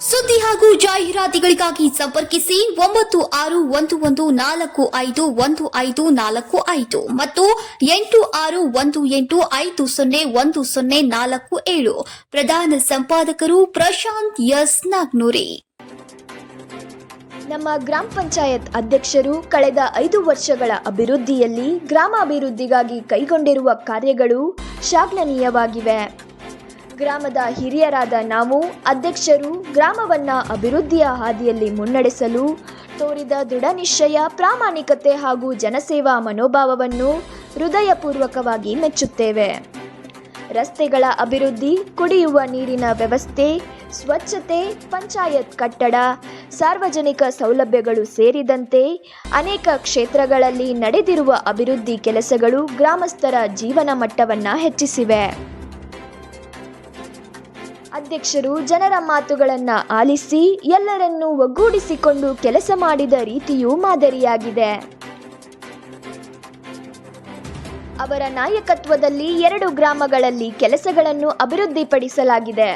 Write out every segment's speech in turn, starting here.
ಸುದ್ದಿ ಹಾಗೂ ಜಾಹೀರಾತುಗಳಿಗಾಗಿ ಸಂಪರ್ಕಿಸಿ ಒಂಬತ್ತು ಆರು ಒಂದು ಒಂದು ನಾಲ್ಕು ಐದು ಒಂದು ಐದು ನಾಲ್ಕು ಐದು ಮತ್ತು ಎಂಟು ಆರು ಒಂದು ಎಂಟು ಐದು ಸೊನ್ನೆ ಒಂದು ಸೊನ್ನೆ ನಾಲ್ಕು ಏಳು. ಪ್ರಧಾನ ಸಂಪಾದಕರು ಪ್ರಶಾಂತ್ ಎಸ್ ನಾಗ್ನೂರಿ. ನಮ್ಮ ಗ್ರಾಮ ಪಂಚಾಯತ್ ಅಧ್ಯಕ್ಷರು ಕಳೆದ ಐದು ವರ್ಷಗಳ ಅಭಿವೃದ್ಧಿಯಲ್ಲಿ ಗ್ರಾಮಾಭಿವೃದ್ಧಿಗಾಗಿ ಕೈಗೊಂಡಿರುವ ಕಾರ್ಯಗಳು ಶ್ಲಾಘನೀಯವಾಗಿವೆ. ಗ್ರಾಮದ ಹಿರಿಯರಾದ ನಾವು, ಅಧ್ಯಕ್ಷರು, ಗ್ರಾಮವನ್ನ ಅಭಿವೃದ್ಧಿಯ ಹಾದಿಯಲ್ಲಿ ಮುನ್ನಡೆಸಲು ತೋರಿದ ದೃಢ ನಿಶ್ಚಯ, ಪ್ರಾಮಾಣಿಕತೆ ಹಾಗೂ ಜನಸೇವಾ ಮನೋಭಾವವನ್ನು ಹೃದಯಪೂರ್ವಕವಾಗಿ ಮೆಚ್ಚುತ್ತೇವೆ. ರಸ್ತೆಗಳ ಅಭಿವೃದ್ಧಿ, ಕುಡಿಯುವ ನೀರಿನ ವ್ಯವಸ್ಥೆ, ಸ್ವಚ್ಛತೆ, ಪಂಚಾಯತ್ ಕಟ್ಟಡ, ಸಾರ್ವಜನಿಕ ಸೌಲಭ್ಯಗಳು ಸೇರಿದಂತೆ ಅನೇಕ ಕ್ಷೇತ್ರಗಳಲ್ಲಿ ನಡೆದಿರುವ ಅಭಿವೃದ್ಧಿ ಕೆಲಸಗಳು ಗ್ರಾಮಸ್ಥರ ಜೀವನ ಮಟ್ಟವನ್ನು ಹೆಚ್ಚಿಸಿವೆ. ಅಧ್ಯಕ್ಷರು ಜನರ ಮಾತುಗಳನ್ನು ಆಲಿಸಿ ಎಲ್ಲರನ್ನೂ ಒಗ್ಗೂಡಿಸಿಕೊಂಡು ಕೆಲಸ ಮಾಡಿದ ರೀತಿಯೂ ಮಾದರಿಯಾಗಿದೆ. ಅವರ ನಾಯಕತ್ವದಲ್ಲಿ ಎರಡು ಗ್ರಾಮಗಳಲ್ಲಿ ಕೆಲಸಗಳನ್ನು ಅಭಿವೃದ್ಧಿಪಡಿಸಲಾಗಿದೆ.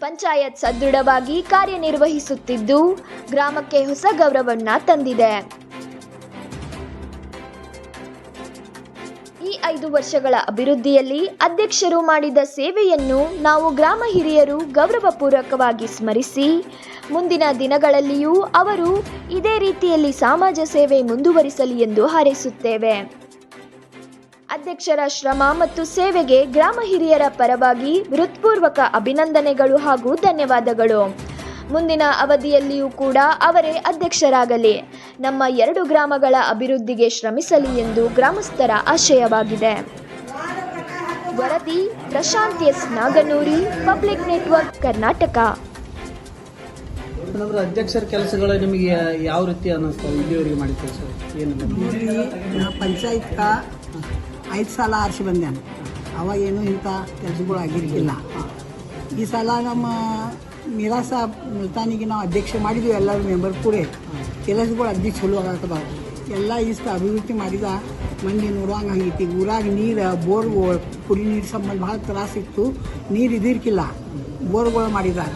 ಪಂಚಾಯತ್ ಸದೃಢವಾಗಿ ಕಾರ್ಯನಿರ್ವಹಿಸುತ್ತಿದ್ದು, ಗ್ರಾಮಕ್ಕೆ ಹೊಸ ಗೌರವವನ್ನು ತಂದಿದೆ. ಐದು ವರ್ಷಗಳ ಅಭಿವೃದ್ಧಿಯಲ್ಲಿ ಅಧ್ಯಕ್ಷರು ಮಾಡಿದ ಸೇವೆಯನ್ನು ನಾವು ಗ್ರಾಮ ಹಿರಿಯರು ಗೌರವಪೂರ್ವಕವಾಗಿ ಸ್ಮರಿಸಿ, ಮುಂದಿನ ದಿನಗಳಲ್ಲಿಯೂ ಅವರು ಇದೇ ರೀತಿಯಲ್ಲಿ ಸಮಾಜ ಸೇವೆ ಮುಂದುವರಿಸಲಿ ಎಂದು ಹಾರೈಸುತ್ತೇವೆ. ಅಧ್ಯಕ್ಷರ ಶ್ರಮ ಮತ್ತು ಸೇವೆಗೆ ಗ್ರಾಮ ಹಿರಿಯರ ಪರವಾಗಿ ಹೃತ್ಪೂರ್ವಕ ಅಭಿನಂದನೆಗಳು ಹಾಗೂ ಧನ್ಯವಾದಗಳು. ಮುಂದಿನ ಅವಧಿಯಲ್ಲಿಯೂ ಕೂಡ ಅವರೇ ಅಧ್ಯಕ್ಷರಾಗಲಿ. ನಮ್ಮ ಎರಡು ಗ್ರಾಮಗಳ ಅಭಿವೃದ್ಧಿಗೆ ಶ್ರಮಿಸಲಿ ಎಂದು ಗ್ರಾಮಸ್ಥರ ಆಶಯವಾಗಿದೆ. ವರದಿ Prashant S. Naganuri public network Karnataka. ಅಧ್ಯಕ್ಷರ ಕೆಲಸಗಳು ನಿಮಗೆ ಯಾವ ರೀತಿ ಅನ್ನಿಸ್ತಾವೆ ಇಲ್ಲಿವರೆಗೆ ಮಾಡಿ ಕೆಲಸ ಏನು ಪಂಚಾಯತ್ಕ ಐದು ಸಾಲ ಆರಿಸಿ ಬಂದೆ. ಅವಾಗ ಏನು ಇಂಥ ಕೆಲಸಗಳು ಆಗಿರಲಿಲ್ಲ. ಈ ಸಲ ನಮ್ಮ ನಿರಾಸ ಮುಲ್ತಾನಿಗೆ ನಾವು ಅಧ್ಯಕ್ಷ ಮಾಡಿದ್ವಿ ಎಲ್ಲರೂ ಮೆಂಬರ್ ಕೂಡ. ಕೆಲಸಗಳು ಅಗ್ದಿ ಚಲೋ ಆಗತ್ತದ ಎಲ್ಲ ಇಷ್ಟು ಅಭಿವೃದ್ಧಿ ಮಾಡಿದ ಮಂದಿ ನೋಡುವಂಗೆ ಹಂಗೈತಿ. ಊರಾಗ ನೀರು, ಬೋರ್ಗಳು ಕುಡಿ ನೀರು ಸಂಬಂಧ ಭಾಳ ತ್ರಾಸಿತ್ತು ನೀರು ಇದಿರ್ಕಿಲ್ಲ. ಬೋರ್ಗಳು ಮಾಡಿದ್ದಾರೆ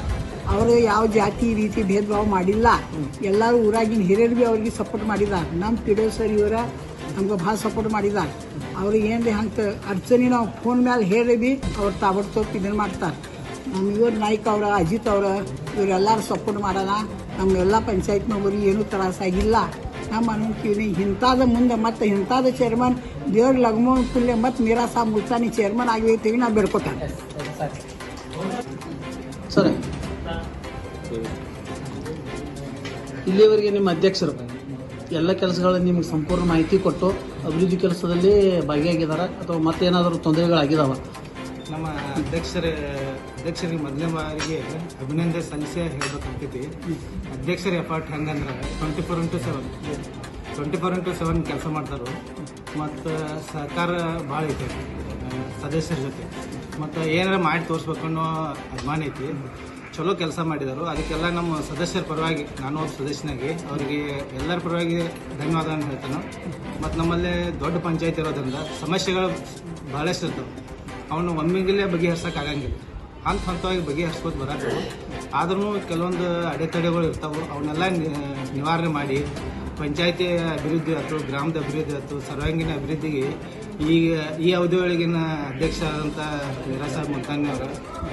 ಅವರು ಯಾವ ಜಾತಿ, ರೀತಿ ಭೇದ ಭಾವ ಮಾಡಿಲ್ಲ. ಎಲ್ಲರೂ ಊರಾಗಿನ ಹಿರಿಯರು ಭೀ ಅವ್ರಿಗೆ ಸಪೋರ್ಟ್ ಮಾಡಿದ್ದಾರೆ ನಮ್ಮ ಪಿಡೋ ಸರ್ ಇವರ ನಮ್ಗೆ ಭಾಳ ಸಪೋರ್ಟ್ ಮಾಡಿದ್ದಾರೆ ಅವ್ರಿಗೆ ಏನು ರೀ ಹಂಗೆ ಅರ್ಚನೆ ನಾವು ಫೋನ್ ಮೇಲೆ ಹೇಳಿ ಭೀ ಅವ್ರು ತಾಬಡ್ತೋಪ್ ಇದನ್ನು ಮಾಡ್ತಾರೆ. ನಮ್ಮ ಇವರು ನಾಯ್ಕ ಅವರ, ಅಜಿತ್ ಅವರ ಇವರೆಲ್ಲರೂ ಸಪೋರ್ಟ್ ಮಾಡೋಣ ನಮ್ಮೆಲ್ಲ ಪಂಚಾಯತ್ ಮೆಂಬರಿಗೆ ಏನೂ ತ್ರಾಸಾಗಿಲ್ಲ ನಮ್ಮ ಅನ್ಕೀವಿ ಇಂಥದ ಮುಂದೆ ಮತ್ತು ಇಂಥದ ಚೇರ್ಮನ್ ದೇವ್ರ ಲಗ್ಮೋನ್ ಪುಲ್ಯ ಮತ್ತು ನಿರಾಸ ಮುಲ್ತಾನಿ ಚೇರ್ಮನ್ ಆಗಿರ್ತೀವಿ ನಾವು ಬೇಡ್ಕೊತಾರೆ ಸರಿ. ಇಲ್ಲಿವರೆಗೆ ನಿಮ್ಮ ಅಧ್ಯಕ್ಷರು, ಎಲ್ಲ ಕೆಲಸಗಳ ನಿಮ್ಗೆ ಸಂಪೂರ್ಣ ಮಾಹಿತಿ ಕೊಟ್ಟು, ಅಭಿವೃದ್ಧಿ ಕೆಲಸದಲ್ಲಿ ಭಾಗಿಯಾಗಿದ್ದಾರೆ ಅಥವಾ ಮತ್ತೇನಾದರೂ ತೊಂದರೆಗಳಾಗಿದಾವ? ನಮ್ಮ ಅಧ್ಯಕ್ಷರ, ಅಧ್ಯಕ್ಷರಿಗೆ ಮೊದಲನೇ ಬಾರಿಗೆ ಅಭಿನಂದನೆ ಸಲ್ಲಿಸಿ ಹೇಳ್ಬೇಕಂತೈತಿ ಅಧ್ಯಕ್ಷರ, ಎಫರ್ಟ್ ಹೆಂಗಂದ್ರೆ twenty four into seven twenty four into seven ಕೆಲಸ ಮಾಡ್ತಾರೆ. ಮತ್ತು ಸಹಕಾರ ಭಾಳ ಐತೆ ಸದಸ್ಯರ ಜೊತೆ. ಮತ್ತು ಏನಾರ ಮಾಡಿ ತೋರಿಸ್ಬೇಕು ಅನ್ನೋ ಅಭಿಮಾನ ಐತಿ. ಚಲೋ ಕೆಲಸ ಮಾಡಿದರು. ಅದಕ್ಕೆಲ್ಲ ನಮ್ಮ ಸದಸ್ಯರ ಪರವಾಗಿ, ನಾನು ಒಬ್ಬ ಸದಸ್ಯನಾಗಿ, ಅವರಿಗೆ ಎಲ್ಲರ ಪರವಾಗಿ ಧನ್ಯವಾದಗಳನ್ನು ಹೇಳ್ತಾನೆ. ಮತ್ತು ನಮ್ಮಲ್ಲಿ ದೊಡ್ಡ ಪಂಚಾಯತ್ ಇರೋದ್ರಿಂದ ಸಮಸ್ಯೆಗಳು ಭಾಳಷ್ಟು ಇರ್ತವೆ. ಅವನು ಬಗೆಹರ್ಸಕ್ಕೆ ಆಗಂಗಿಲ್ಲ ಹಂತ ಹಂತವಾಗಿ ಬಗೆಹರಿಸ್ಬೋದು ಬರಬೇಕು ಆದ್ರೂ ಕೆಲವೊಂದು ಅಡೆತಡೆಗಳು ಇರ್ತಾವೆ. ಅವನ್ನೆಲ್ಲ ನಿವಾರಣೆ ಮಾಡಿ ಪಂಚಾಯತಿ ಅಭಿವೃದ್ಧಿ ಆಯ್ತು, ಗ್ರಾಮದ ಅಭಿವೃದ್ಧಿ ಆಯ್ತು, ಸರ್ವಾಂಗೀಣ ಅಭಿವೃದ್ಧಿಗೆ ಈಗ ಈ ಅವಧಿ ಒಳಗಿನ ಅಧ್ಯಕ್ಷ ಆದಂಥ ವೀರಸಾಹೇಬ್ ಮುಲ್ತಾನಿ ಅವರು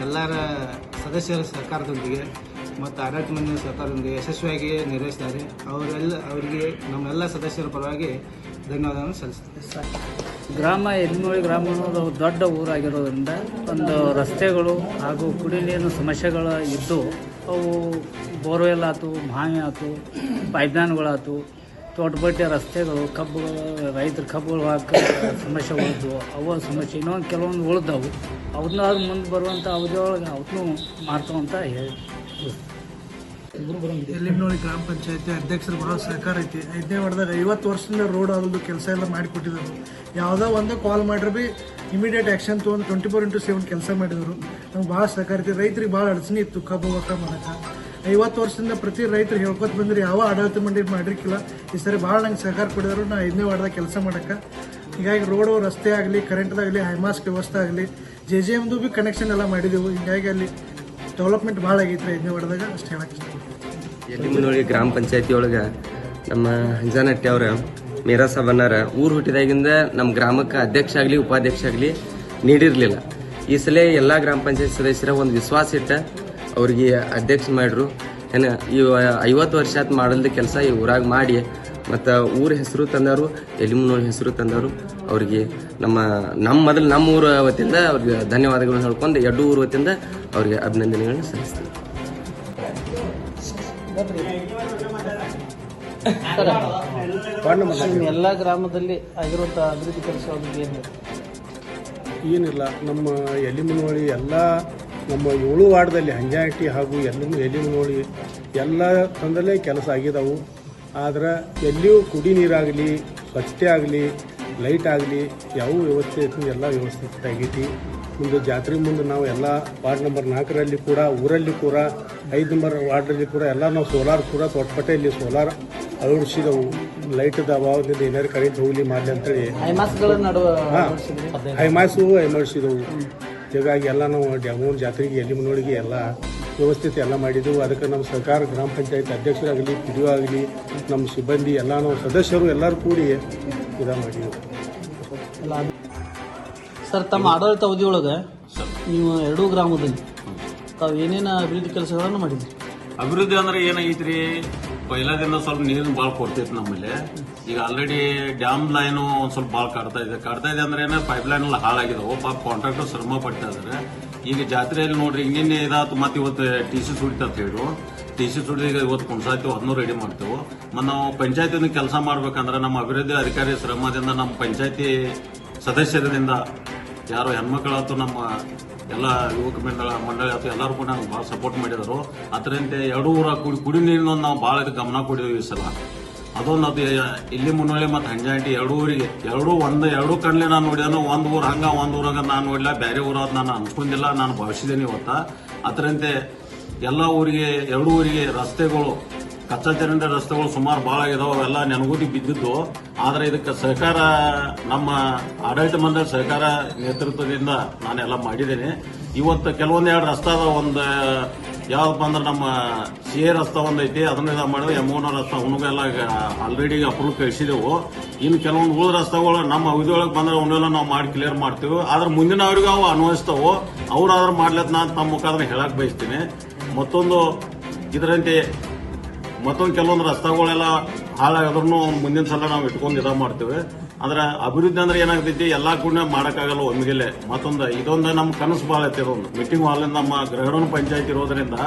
ಎಲ್ಲರ ಸದಸ್ಯರ ಸರ್ಕಾರದೊಂದಿಗೆ ಮತ್ತು ಆಡಳಿತ ಮಂದಿರ ಸರ್ಕಾರದೊಂದಿಗೆ ಯಶಸ್ವಿಯಾಗಿ ನಿರ್ವಹಿಸ್ತಾರೆ. ಅವರೆಲ್ಲ, ಅವರಿಗೆ ನಮ್ಮೆಲ್ಲ ಸದಸ್ಯರ ಪರವಾಗಿ ಧನ್ಯವಾದಗಳನ್ನು ಸಲ್ಲಿಸ್ತಾರೆ ಗ್ರಾಮ ಎಲ್ಮೂಳಿ ಗ್ರಾಮ ದೊಡ್ಡ ಊರಾಗಿರೋದ್ರಿಂದ ಒಂದು ರಸ್ತೆಗಳು ಹಾಗೂ ಕುಡಿ ನೀರಿನ ಸಮಸ್ಯೆಗಳು ಇದ್ದು ಅವು ಬೋರ್ವೆಲ್ ಆಯ್ತು ಮಾವಿ ಆಯ್ತು ಪೈಪ್ಲೈನ್ಗಳಾಯ್ತು ತೋಟಬಟ್ಟೆ ರಸ್ತೆಗಳು ಕಬ್ಬು ರೈತರ ಕಬ್ಬುಗಳು ಹಾಕ ಸಮಸ್ಯೆಗಳಿದ್ವು ಅವ ಸಮಸ್ಯೆ ಇನ್ನೊಂದು ಕೆಲವೊಂದು ಉಳಿದವು. ಅವ್ರನ್ನ ಮುಂದೆ ಬರುವಂಥ ಅವಧಿಯೊಳಗೆ ಅವನ್ನೂ ಮಾಡ್ತಾವಂತ ಹೇಳಿ ಎಲ್ಲಿನೋಳಿ ಗ್ರಾಮ ಪಂಚಾಯತಿ ಅಧ್ಯಕ್ಷರು ಬಹಳ ಸಹಕಾರ ಐತಿ. ಐದನೇ ವಾರ್ಡ್ದಾಗ ಐವತ್ತು ವರ್ಷದಿಂದ ರೋಡ್ ಆಗೋದು ಕೆಲಸ ಎಲ್ಲ ಮಾಡಿಕೊಟ್ಟಿದ್ರು ಯಾವುದೋ ಒಂದು ಕಾಲ್ ಮಾಡ್ರೆ ಬಿ ಇಮಿಡಿಯೇಟ್ ಆ್ಯಕ್ಷನ್ ತೊಗೊಂಡು ಟ್ವೆಂಟಿ ಫೋರ್ ಇಂಟು ಸೆವೆನ್ ಕೆಲಸ ಮಾಡಿದರು. ನಮ್ಗೆ ಭಾಳ ಸಹಕಾರ ಐತಿ. ರೈತರಿಗೆ ಭಾಳ ಅಡಚಣೆ ಇತ್ತು ಕಬ್ಬು ಒಕ್ಕ ಮಾಡಕ್ಕೆ ಐವತ್ತು ವರ್ಷದಿಂದ ಪ್ರತಿ ರೈತರು ಹೇಳ್ಕೊತ ಬಂದ್ರೆ ಯಾವ ಆಡಳಿತ ಮಂಡಿ ಮಾಡಿರ್ಕಿಲ್ಲ. ಈ ಸರಿ ಭಾಳ ನಂಗೆ ಸಹಕಾರ ಕೊಡಿದ್ರು ನಾ ಐದನೇ ವಾರ್ಡ್ದಾಗ ಕೆಲಸ ಮಾಡಕ್ಕೆ. ಹೀಗಾಗಿ ರೋಡು ರಸ್ತೆ ಆಗಲಿ ಕರೆಂಟ್ದಾಗಲಿ ಹೈಮಾಸ್ಕ್ ವ್ಯವಸ್ಥೆ ಆಗಲಿ ಜೆ ಜೆ ಎಮ್ದು ಭೀ ಕನೆಕ್ಷನ್ ಎಲ್ಲ ಮಾಡಿದೆವು. ಹೀಗಾಗಿ ಅಲ್ಲಿ ಡೆವಲಪ್ಮೆಂಟ್ ಭಾಳ ಆಗೈತೆ ಐದನೇ ವಾರ್ಡ್ದಾಗ ಅಷ್ಟು ಹೇಳಕ್ಕೆ ಇಷ್ಟಪಡ್ತೀನಿ. ಎಲ್ಲಿಮನೊಳಗೆ ಗ್ರಾಮ ಪಂಚಾಯತಿ ಒಳಗೆ ನಮ್ಮ ಹಂಜಾನಟ್ಟಿ ಅವ್ರ, ಮೇರಾ ಸಾಬಣ್ಣರ ಊರು ಹುಟ್ಟಿದಾಗಿಂದ ನಮ್ಮ ಗ್ರಾಮಕ್ಕೆ ಅಧ್ಯಕ್ಷ ಆಗಲಿ ಉಪಾಧ್ಯಕ್ಷ ಆಗಲಿ ನೀಡಿರಲಿಲ್ಲ. ಈ ಸಲ ಎಲ್ಲ ಗ್ರಾಮ ಪಂಚಾಯತ್ ಸದಸ್ಯರ ಒಂದು ವಿಶ್ವಾಸ ಇಟ್ಟ ಅವ್ರಿಗೆ ಅಧ್ಯಕ್ಷ ಮಾಡ್ರು. ಏನು, ಈ ಐವತ್ತು ವರ್ಷ ಆತ್ ಮಾಡಲ್ದ ಕೆಲಸ ಈ ಊರಾಗ ಮಾಡಿ ಮತ್ತು ಊರ ಹೆಸರು ತಂದವರು ಎಲಿಮನೋಳ ಹೆಸರು ತಂದವರು ಅವ್ರಿಗೆ ನಮ್ಮ ನಮ್ಮ ಮೊದಲು ನಮ್ಮ ಊರ ವತಿಯಿಂದ ಅವ್ರಿಗೆ ಧನ್ಯವಾದಗಳನ್ನು ಹೇಳ್ಕೊಂಡು ಎರಡು ಊರ ವತಿಯಿಂದ ಅವ್ರಿಗೆ ಅಭಿನಂದನೆಗಳನ್ನು ಸಲ್ಲಿಸ್ತೀನಿ ನಿಮ್ಮ ಎಲ್ಲ ಗ್ರಾಮದಲ್ಲಿ ಆಗಿರುವಂಥ ಅಭಿವೃದ್ಧಿ ಕೆಲಸ ಏನಿಲ್ಲ, ನಮ್ಮ ಎಲಿಮನೋಳಿ ಎಲ್ಲ ನಮ್ಮ ಏಳು ವಾರ್ಡ್ದಲ್ಲಿ ಹಂಜಾಟಿ ಹಾಗೂ ಎಲ್ಲಿ ಎಲಿಮನೋಳಿ ಎಲ್ಲ ತಂದಲ್ಲೇ ಕೆಲಸ ಆಗಿದಾವು. ಆದ್ರೆ ಎಲ್ಲಿಯೂ ಕುಡಿ ನೀರಾಗಲಿ ಸ್ವಚ್ಛತೆ ಆಗಲಿ, ಲೈಟ್ ಆಗಲಿ, ಯಾವ ವ್ಯವಸ್ಥೆ ಇತ್ತು, ಎಲ್ಲ ವ್ಯವಸ್ಥೆ ಆಗೈತಿ ಮುಂದೆ ಜಾತ್ರೆ ಮುಂದೆ ನಾವು ಎಲ್ಲ ವಾರ್ಡ್ ನಂಬರ್ ನಾಲ್ಕರಲ್ಲಿ ಕೂಡ ಊರಲ್ಲಿ ಕೂಡ ಐದು ನಂಬರ್ ವಾರ್ಡಲ್ಲಿ ಕೂಡ ಎಲ್ಲ ನಾವು ಸೋಲಾರ್ ಕೂಡ ತೊಟ್ಪಟ್ಟೆಯಲ್ಲಿ ಸೋಲಾರ್ ಅಳವಡಿಸಿದವು. ಲೈಟದ ಅಭಾವದಿಂದ ಏನಾರು ಕರೆಂಟ್ ಹೋಗಲಿ ಮಾಡಲಿ ಅಂತೇಳಿ. ಹಾಂ ಹೈಮಾಸು ಹೈಮಾಡಿಸಿದವು ಹೀಗಾಗಿ ಎಲ್ಲ ನಾವು ಡ್ಯಾಮೂರ್ ಜಾತ್ರೆಗೆ ಎಲ್ಲಿ ಮುನ್ನೋಡಿಗೆ ಎಲ್ಲ ವ್ಯವಸ್ಥಿತ ಎಲ್ಲ ಮಾಡಿದ್ದೆವು ಅದಕ್ಕೆ ನಮ್ಮ ಸರ್ಕಾರ ಗ್ರಾಮ ಪಂಚಾಯತ್ ಅಧ್ಯಕ್ಷರಾಗಲಿ ಪಿ ಡಿ ಆಗಲಿ ನಮ್ಮ ಸಿಬ್ಬಂದಿ ಎಲ್ಲ ನಾವು ಸದಸ್ಯರು ಎಲ್ಲರೂ ಕೂಡಿ ಇದ ಮಾಡಿದೆವು. ಸರ್, ತಮ್ಮ ಆಡಳಿತ ಅವಧಿಯೊಳಗೆ ನೀವು ಎರಡೂ ಗ್ರಾಮದಲ್ಲಿ ತಾವು ಏನೇನು ಅಭಿವೃದ್ಧಿ ಕೆಲಸಗಳನ್ನು ಮಾಡಿದ್ರಿ? ಅಭಿವೃದ್ಧಿ ಅಂದ್ರೆ ಏನಾಗೈತ್ರಿ ಪೈಲಾದಿಂದ ಸ್ವಲ್ಪ ನೀರಿನ ಭಾಳ ಕೊಡ್ತೈತಿ ನಮ್ಮಲ್ಲಿ. ಈಗ ಆಲ್ರೆಡಿ ಡ್ಯಾಮ್ ಲೈನು ಒಂದ್ ಸ್ವಲ್ಪ ಭಾಳ ಕಾಡ್ತಾ ಇದೆ. ಕಾಡ್ತಾ ಇದೆ ಅಂದ್ರೆ ಏನ? ಪೈಪ್ ಲೈನ್ ಎಲ್ಲ ಹಾಳಾಗಿದಾವೆ ಪಾಪ ಕಾಂಟ್ರಾಕ್ಟರ್ ಶ್ರಮ ಪಡ್ತಾ ಇದಾರೆ. ಈಗ ಜಾತ್ರೆಯಲ್ಲಿ ನೋಡ್ರಿ ಹಿಂಗಿನ್ನೆ ಇದಾತು. ಮತ್ತೆ ಇವತ್ತು ಟಿ ಸಿ ಸುಡಿತ ಹೇಳು. ಟಿ ಸಿ ಸುಡಿದ ಇವತ್ತು ಕುಣ್ಸಾಯ್ತು ಅದನ್ನೂ ರೆಡಿ ಮಾಡ್ತೇವೆ. ಮತ್ತು ನಾವು ಪಂಚಾಯತಿ ಕೆಲಸ ಮಾಡ್ಬೇಕಂದ್ರೆ ನಮ್ಮ ಅಭಿವೃದ್ಧಿ ಅಧಿಕಾರಿ ಶ್ರಮದಿಂದ ನಮ್ಮ ಪಂಚಾಯತಿ ಸದಸ್ಯರಿಂದ ಯಾರು ಹೆಣ್ಮಕ್ಳಾತು ನಮ್ಮ ಎಲ್ಲ ಯುವಕ ಮಂಡಳ ಮಂಡಳಿ ಆಯ್ತು ಎಲ್ಲರೂ ಕೂಡ ನಮ್ಗೆ ಭಾಳ ಸಪೋರ್ಟ್ ಮಾಡಿದರು. ಅದರಂತೆ ಎರಡು ಊರ ಕುಡಿ ಕುಡಿ ನೀರಿನ ನಾವು ಭಾಳ ಗಮನ ಕೊಡಿದ್ವಿ ಈ ಸಲ. ಅದೊಂದು ಅದು ಇಲ್ಲಿ ಮುನ್ನೊಳ್ಳಿ ಮತ್ತು ಹಂಜಾಂಟಿ ಎರಡೂ ಊರಿಗೆ, ಎರಡೂ ಒಂದು, ಎರಡೂ ಕಣ್ಲೆ ನಾನು ನೋಡಿದನು, ಒಂದು ಊರು ಹಂಗ, ಒಂದು ಊರಾಗ ನಾನು ನೋಡಿಲ್ಲ ಬೇರೆ ಊರಾಗ ನಾನು ಅನ್ಕೊಂಡಿಲ್ಲ, ನಾನು ಭಾವಿಸಿದ್ದೇನೆ ಇವತ್ತು. ಅದರಂತೆ ಎಲ್ಲ ಊರಿಗೆ, ಎರಡೂ ಊರಿಗೆ ರಸ್ತೆಗಳು ಕಚ್ಚಾ ಚರಂಡಿ ರಸ್ತೆಗಳು ಸುಮಾರು ಭಾಳ ಆಗಿದಾವೆ ಅವೆಲ್ಲ ನೆನಗುದಿ ಬಿದ್ದಿದ್ದು. ಆದ್ರೆ ಇದಕ್ಕೆ ಸಹಕಾರ ನಮ್ಮ ಆಡಳಿತ ಮಂಡಳಿ ಸಹಕಾರ ನೇತೃತ್ವದಿಂದ ನಾನೆಲ್ಲ ಮಾಡಿದ್ದೇನೆ. ಇವತ್ತು ಕೆಲವೊಂದು ಎರಡು ರಸ್ತೆ ಅದ ಒಂದು, ಯಾವ್ದಪ್ಪ ಅಂದ್ರೆ ನಮ್ಮ ಸಿ ಎ ರಸ್ತೆ ಒಂದು ಐತಿ, ಅದನ್ನ ಮಾಡಿದ್ರೆ ಯಮುನಾ ರಸ್ತೆ ಅವನಿಗೆಲ್ಲ ಆಲ್ರೆಡಿ ಅಪ್ರೂವ್ ಕಳಿಸಿದೆವು. ಇನ್ನು ಕೆಲವೊಂದು ಉಳಿದ ರಸ್ತೆಗಳು ನಮ್ಮ ಅವಧಿಯೊಳಗೆ ಬಂದ್ರೆ ಅವನ್ನೆಲ್ಲ ನಾವು ಮಾಡಿ ಕ್ಲಿಯರ್ ಮಾಡ್ತೀವಿ. ಆದ್ರೆ ಮುಂದಿನ ಅವ್ರಿಗೆ ಅವು ಅನ್ವಯಿಸ್ತಾವು. ಅವ್ರಾದ್ರೂ ಮಾಡ್ಲತ್ತ ನಾನು ತಮ್ಮ ಮುಖಾಂತರ ಹೇಳಕ್ ಬಯಸ್ತೀನಿ. ಮತ್ತೊಂದು, ಇದರಂತೆ ಮತ್ತೊಂದು ಕೆಲವೊಂದು ರಸ್ತೆಗಳೆಲ್ಲ ಹಾಳಾಗಿದ್ರು ಮುಂದಿನ ಸಲ ನಾವು ಇಟ್ಕೊಂಡು ಇದ ಮಾಡ್ತೇವೆ. ಅಂದ್ರೆ ಅಭಿವೃದ್ಧಿ ಅಂದ್ರೆ ಏನಾಗ್ತೈತಿ, ಎಲ್ಲಾ ಕೂಡ ಮಾಡಕ್ಕಾಗಲ್ಲ ಒಮ್ಮಿಗೆಲೆ ಮತ್ತೊಂದು ಇದೊಂದು ನಮ್ಮ ಕನಸು ಭಾಳ ಐತಿ ಇದೊಂದು ಮೀಟಿಂಗ್ ಹಾಲ್ ನಮ್ಮ ಗ್ರಹಣ ಪಂಚಾಯತ್ ಇರೋದ್ರಿಂದ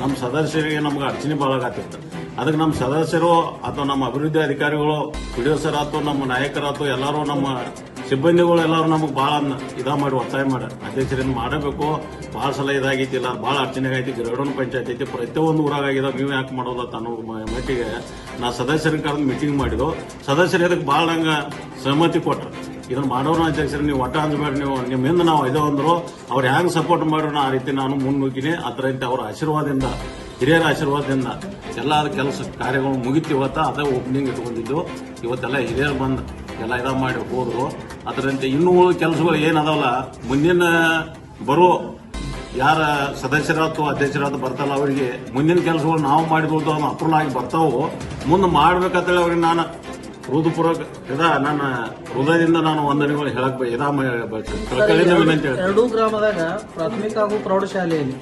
ನಮ್ಮ ಸದಸ್ಯರಿಗೆ ನಮ್ಗೆ ಅಡಚಣೆ ಭಾಳ ಆಗತ್ತಿತ್ತು ಅದಕ್ಕೆ ನಮ್ಮ ಸದಸ್ಯರು ಅಥವಾ ನಮ್ಮ ಅಭಿವೃದ್ಧಿ ಅಧಿಕಾರಿಗಳು ಸರ್ ಆತು ನಮ್ಮ ನಾಯಕರಾತು ಎಲ್ಲರೂ ನಮ್ಮ ಸಿಬ್ಬಂದಿಗಳು ಎಲ್ಲರೂ ನಮಗೆ ಭಾಳ ಇದ ಮಾಡಿ ಒತ್ತಾಯ ಮಾಡಿ ಅಧ್ಯಕ್ಷರಿಂದ ಮಾಡಬೇಕು. ಭಾಳ ಸಲ ಇದಾಗೈತಿಲ್ಲ. ಭಾಳ ಅರ್ಚನೆಗೆ ಆಗೈತಿ ಗರಡನ ಪಂಚಾಯತ್ ಐತಿ. ಪ್ರತಿಯೊಂದು ಊರಾಗ ಆಗಿದಾವ. ನೀವು ಯಾಕೆ ಮಾಡೋದ ಅನ್ನೋ ಮಟ್ಟಿಗೆ ನಾ ಸದಸ್ಯರನ್ನ ಕರೆದು ಮೀಟಿಂಗ್ ಮಾಡಿದ್ದು. ಸದಸ್ಯರು ಇದಕ್ಕೆ ಭಾಳ ನಂಗೆ ಸಹಮತಿ ಕೊಟ್ಟರು ಇದನ್ನ ಮಾಡೋರು ಅಧ್ಯಕ್ಷರು, ನೀವು ಒಟ್ಟ ಅಂದ್ಬೇಡಿ ನೀವು ನಿಮ್ಮಿಂದ ನಾವು ಇದೋ ಅಂದ್ರು, ಅವ್ರು ಹೆಂಗೆ ಸಪೋರ್ಟ್ ಮಾಡೋಣ ಆ ರೀತಿ ನಾನು ಮುನ್ನುಗ್ಗಿನಿ. ಅದರಂತೆ ಅವರ ಆಶೀರ್ವಾದದಿಂದ ಹಿರಿಯರ ಆಶೀರ್ವಾದದಿಂದ ಎಲ್ಲ ಕೆಲಸ ಕಾರ್ಯಗಳು ಮುಗಿತು ಇವತ್ತು ಅದೇ ಓಪನಿಂಗ್ ಇಟ್ಕೊಂಡಿದ್ದು. ಇವತ್ತೆಲ್ಲ ಹಿರಿಯರು ಬಂದು ಎಲ್ಲ ಇದ ಮಾಡಿ ಹೋದ್ರು. ಅದರಂತೆ ಇನ್ನೂ ಉಳಿದ ಕೆಲಸಗಳು ಏನದಾವಲ್ಲ ಮುಂದಿನ ಬರೋ ಯಾರ ಅಥವಾ ಅಧ್ಯಕ್ಷರಾತು ಬರ್ತಲ್ಲ ಅವರಿಗೆ ಮುಂದಿನ ಕೆಲಸಗಳು ನಾವು ಮಾಡಿದ್ರು ಅಪ್ರೂವಲ್ ಆಗಿ ಬರ್ತಾವು. ಮುಂದೆ ಮಾಡ್ಬೇಕಂತೇಳಿ ಅವ್ರಿಗೆ ನಾನು ಹೃದಯಪೂರ್ವಕ ಇದ ನನ್ನ ಹೃದಯದಿಂದ ನಾನು ವಂದನೆಗಳು ಹೇಳಕ್ ಇದಾ ಎರಡೂ ಗ್ರಾಮದಾಗ ಪ್ರಾಥಮಿಕ ಹಾಗೂ ಪ್ರೌಢಶಾಲೆಯಲ್ಲಿ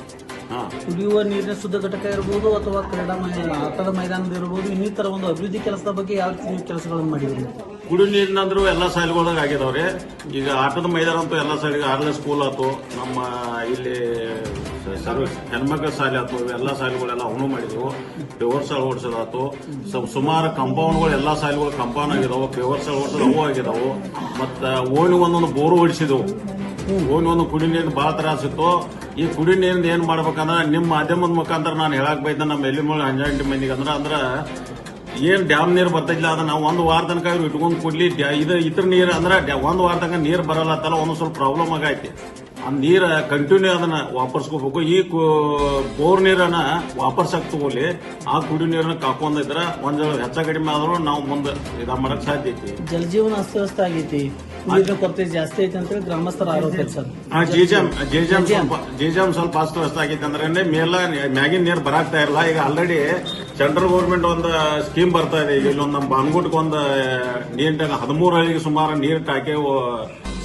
ಕುಡಿಯುವ ನೀರಿನ ಶುದ್ಧ ಘಟಕ ಇರಬಹುದು ಅಥವಾ ಕ್ರೀಡಾ ಆಟದ ಮೈದಾನದ ಇರಬಹುದು ಇನ್ನಿತರ ಒಂದು ಅಭಿವೃದ್ಧಿ ಕೆಲಸದ ಬಗ್ಗೆ ಯಾವ ಕೆಲಸಗಳನ್ನು ಮಾಡಿದ್ರಿ ಕುಡಿ ನೀರಿನಂದ್ರೂ ಎಲ್ಲ ಶಾಲೆಗಳಾಗ ಆಗಿದಾವ್ರಿ. ಈಗ ಆಟದ ಮೈದಾನ ಅಂತೂ ಎಲ್ಲ ಶಾಲೆಗೆ ಆರ್ಲೆ ಸ್ಕೂಲ್ ಆಯ್ತು. ನಮ್ಮ ಇಲ್ಲಿ ಹೆಣ್ಮಕ್ಳ ಶಾಲೆ ಆತು ಎಲ್ಲ ಶಾಲೆಗಳೆಲ್ಲ ಅವನು ಮಾಡಿದ್ವು. ಪೇವರ್ಸ್ ಅಳವಡಿಸೋದಾತು ಸು- ಸುಮಾರು ಕಂಪೌಂಡ್ಗಳು ಎಲ್ಲ ಶಾಲೆಗಳು ಕಂಪೌಂಡ್ ಆಗಿದಾವು. ಪೇವರ್ಸ್ ಅಳವಡಿಸೋದು ಅವು ಆಗಿದಾವು. ಮತ್ತೆ ಓಣಿ ಒಂದೊಂದು ಬೋರು ಹೊಡಿಸಿದವು. ಓಣಿ ಒಂದು ಕುಡಿ ನೀರಿನ ಭಾಳ ತ್ರಾಸಿತ್ತು ಈ ಕುಡಿ ನೀರಿಂದ ಏನ್ ಮಾಡ್ಬೇಕಂದ್ರೆ, ನಿಮ್ಮ ಮಾಧ್ಯಮದ ಮುಖಾಂತರ ನಾನು ಹೇಳಕ್ ಬೈದ ನಮ್ಮ ಎಲ್ಲಿ ಮೂಲ ಹಂಜಾಂಟಿ ಮಂದಿಗೆ ಅಂದ್ರ ಅಂದ್ರ ಏನ್ ಡ್ಯಾಮ್ ನೀರು ಬರ್ತಿಲ್ಲ ಅದನ್ನ ನಾವು ಒಂದು ವಾರ ತನಕ ಇಟ್ಕೊಂಡ್ ಕೊಡ್ಲಿ ಡ್ಯಾ- ಇದು ಇತರ ನೀರು ಅಂದ್ರೆ ಡ್ಯಾ- ಒಂದು ವಾರ ತನಕ ನೀರು ಬರಲ್ಲತ್ತಲ್ಲ ಒಂದು ಸ್ವಲ್ಪ ಪ್ರಾಬ್ಲಮ್ ಆಗೈತಿ. ಆ ನೀರ ಕಂಟಿನ್ಯೂ ಅದನ್ನ ವಾಪರ್ಸ್ಕೋಬೇಕು. ಈ ಕು- ಬೋರ್ ನೀರನ್ನ ವಾಪರ್ಸಕ್ ತಗೋಲಿ ಆ ಕುಡಿ ನೀರನ್ನ ಕಾಕೊಂಡಿದ್ರ ಒಂದ್ ಹೆಚ್ಚ ಕಡಿಮೆ ಆದ್ರೂ ನಾವು ಮುಂದೆ ಇದ ಮಾಡಕ್ ಸಾಧ್ಯ ಐತಿ. ಜಲಜೀವನ ಅಸ್ತವ್ಯಸ್ತ ಆಗೈತಿ. ನೀರಿನ ಕೊರತೆ ಜಾಸ್ತಿ ಐತಿ ಅಂತೇಳಿ ಗ್ರಾಮಸ್ಥರ ಆರೋಪ ಐತಿ ಸರ್ ಆ ಜೇಜಾಮ್ ಜೇಜಾಮ್ ಸ್ವಲ್ಪ ಜೇಜಾಮ್ ಸ್ವಲ್ಪ ಅಸ್ತವ್ಯಸ್ತ ಆಗೈತಿ ಅಂದ್ರೆ ಮೇಲ ಮ್ಯಾಗಿನ ನೀರು ಬರಾಕ್ತಾ ಇರಲ್ಲ ಈಗ ಆಲ್ರೆಡಿ ಸೆಂಟ್ರಲ್ ಗೌರ್ಮೆಂಟ್ ಒಂದು ಸ್ಕೀಮ್ ಬರ್ತಾ ಇದೆ. ಇಲ್ಲಿ ಒಂದು ನಮ್ಮ ಬಾನ್ಗುಟ್ಗೆ ಒಂದು, ನೀರ್ ಟ್ಯಾಂಕ್ ಹದಿಮೂರು ಹಳ್ಳಿಗೆ ಸುಮಾರು ನೀರು ಟಾಕಿ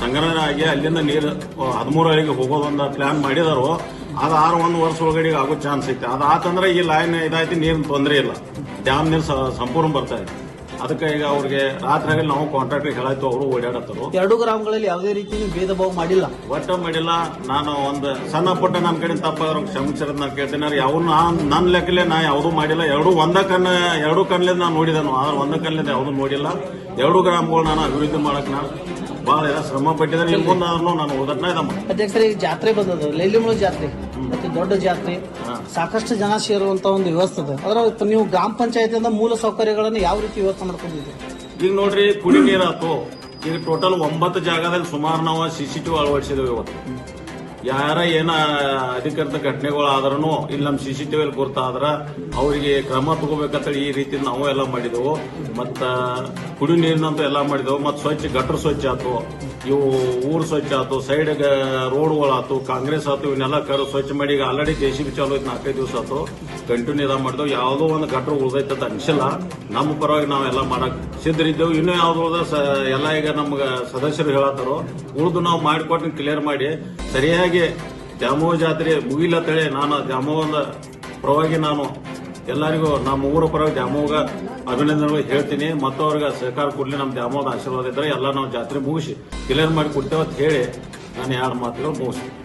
ಸಂಗ್ರಹಣೆ ಆಗಿ ಅಲ್ಲಿಂದ ನೀರು ಹದಿಮೂರು ಹಳ್ಳಿಗೆ ಹೋಗೋದೊಂದು ಪ್ಲಾನ್ ಮಾಡಿದಾರು. ಅದು ಆರು ಒಂದು ವರ್ಷ ಒಳಗಡೆ ಆಗೋ ಚಾನ್ಸ್ ಐತೆ. ಅದು ಆತಂದ್ರೆ ಈ ಲೈನ್ ಇದಾಯ್ತು, ನೀರಿನ ತೊಂದರೆ ಇಲ್ಲ. ಡ್ಯಾಮ್ ನೀರು ಸಂಪೂರ್ಣ ಬರ್ತಾ ಇದೆ. ಅದಕ್ಕೆ ಈಗ ಅವ್ರಿಗೆ ರಾತ್ರಿ ನಾವು ಕಾಂಟ್ರಾಕ್ಟರ್ ಹೇಳಾಯ್ತು ಅವರು ಓಡಾಡತ್ತರು. ಎರಡು ಗ್ರಾಮಗಳಲ್ಲಿ ಯಾವುದೇ ರೀತಿ ಭೇದ ಭಾವ ಮಾಡಿಲ್ಲ. ಒಟ್ಟ ಮಾಡಿಲ್ಲ ನಾನು ಒಂದು ಸಣ್ಣ ಪುಟ್ಟ ನನ್ನ ಕಡೆ ತಪ್ಪಾದ್ರು ಕ್ಷಮಿಸಿರೋದು ನಾನು ಕೇಳ್ತೀನಿ. ಯಾವ ನನ್ನ ಲೆಕ್ಕಲೆ ನಾ ಯಾವುದೂ ಮಾಡಿಲ್ಲ. ಎರಡು ಒಂದ ಕಣ್ಣ ಎರಡು ಕಣ್ಲಿಂದ ನಾನು ನೋಡಿದನು. ಆದ್ರೆ ಒಂದ ಕಣ್ಲಿಂದ ಯಾವುದೂ ನೋಡಿಲ್ಲ. ಎರಡು ಗ್ರಾಮಗಳು ನಾನು ಅಭಿವೃದ್ಧಿ ಮಾಡಕ್ ನಾನು ಬಹಳ ಎಲ್ಲ ಶ್ರಮ ಪಟ್ಟಿದ್ದೇನೆ. ಇನ್ನು ಮುಂದಾದ್ರೂ ನಾನು ಓದಟ್ನ ಇದಮ್ಮ. ಅಧ್ಯಕ್ಷರೇ ಜಾತ್ರೆ ಬಂದದ. ಲೈಲಿಮುಳ ಜಾತ್ರೆ. ದೊಡ್ಡ ಜಾತ್ರೆ. ಸಾಕಷ್ಟು ಜನ ಸೇರುವಂತ ಒಂದು ವ್ಯವಸ್ಥೆ ಅದ ಅದರ ನೀವು ಗ್ರಾಮ ಪಂಚಾಯತಿಯಿಂದ ಮೂಲ ಸೌಕರ್ಯಗಳನ್ನು ಯಾವ ರೀತಿ ವ್ಯವಸ್ಥೆ ಮಾಡ್ಕೊಂಡಿದ್ದೀರಿ? ಈಗ ನೋಡ್ರಿ ಕುಡಿ ನೀರಾತು ಈಗ ಟೋಟಲ್ ಒಂಬತ್ತು ಜಾಗದಲ್ಲಿ ಸುಮಾರು ನಾವು ಸಿ ಸಿ ಟಿವಿ ಅಳವಡಿಸಿದ್ವಿ ಇವತ್ತು. ಯಾರ ಏನ ಅಧಿಕೃತ ಘಟನೆಗಳಾದ್ರೂ ಇಲ್ಲಿ ನಮ್ಮ ಸಿ ಸಿ ಟಿವಿಯಲ್ಲಿ ಗುರ್ತಾದ್ರ ಅವರಿಗೆ ಕ್ರಮ ತಗೋಬೇಕಂತ ಈ ರೀತಿ ನಾವು ಎಲ್ಲ ಮಾಡಿದೆವು. ಮತ್ತ ಕುಡಿ ನೀರಿನಂತೂ ಎಲ್ಲ ಮಾಡಿದೆವು. ಮತ್ತು ಸ್ವಚ್ಛ ಗಟ್ರ ಸ್ವಚ್ಛ ಆತು. ಇವು ಊರು ಸ್ವಚ್ಛ ಆಯ್ತು ಸೈಡ್ ರೋಡ್ಗಳಾತು ಕಾಂಗ್ರೆಸ್ ಆಯ್ತು, ಇವನ್ನೆಲ್ಲ ಕರು ಸ್ವಚ್ಛ ಮಾಡಿ, ಈಗ ಆಲ್ರೆಡಿ ಜೆ ಸಿ ಬಿ ಚಾಲು ಐತೆ ನಾಲ್ಕೈದು ದಿವಸ ಆಯ್ತು. ಕಂಟಿನ್ಯೂ ಇದ ಮಾಡಿದೆವು, ಯಾವುದೋ ಒಂದು ಗಟ್ರ ಉಳ್ದೈತೆ ಅಂತ ಅನ್ಸಿಲ್ಲ. ನಮ್ಮ ಪರವಾಗಿ ನಾವೆಲ್ಲ ಮಾಡಕ್ ಸಿದ್ಧರಿದ್ದೆವು. ಇನ್ನೂ ಯಾವ್ದು ಸ- ಎಲ್ಲ ಈಗ ನಮ್ಗೆ ಸದಸ್ಯರು ಹೇಳತ್ತಾರೋ, ಉಳಿದು ನಾವು ಮಾಡಿಕೊಟ್ಟು ಕ್ಲಿಯರ್ ಮಾಡಿ, ಸರಿಯಾಗಿ ದ್ಯಾಮೋ ಜಾತ್ರೆ ಮುಗಿಲತ್ತೇಳಿ, ನಾನು ದ್ಯಾಮವ್ವನ ಪರವಾಗಿ ನಾನು ಎಲ್ಲರಿಗೂ ನಮ್ಮ ಊರ ಪರವಾಗಿ ದ್ಯಾಮೋಗ ಅಭಿನಂದನೆಗಳು ಹೇಳ್ತೀನಿ. ಮತ್ತವ್ರಿಗೆ ಸಹಕಾರ ಕೊಡ್ಲಿ ನಮ್ಮ ದ್ಯಾಮೋದ ಆಶೀರ್ವಾದ ಇದ್ರೆ ಎಲ್ಲ ನಾವು ಜಾತ್ರೆ ಮುಗಿಸಿ ಕ್ಲಿಯರ್ ಮಾಡಿ ಕೊಡ್ತೇವೆ ಅಂತ ಹೇಳಿ ನಾನು ಎರಡು ಮಾತುಗಳು ಮುಗಿಸ್ತೀನಿ.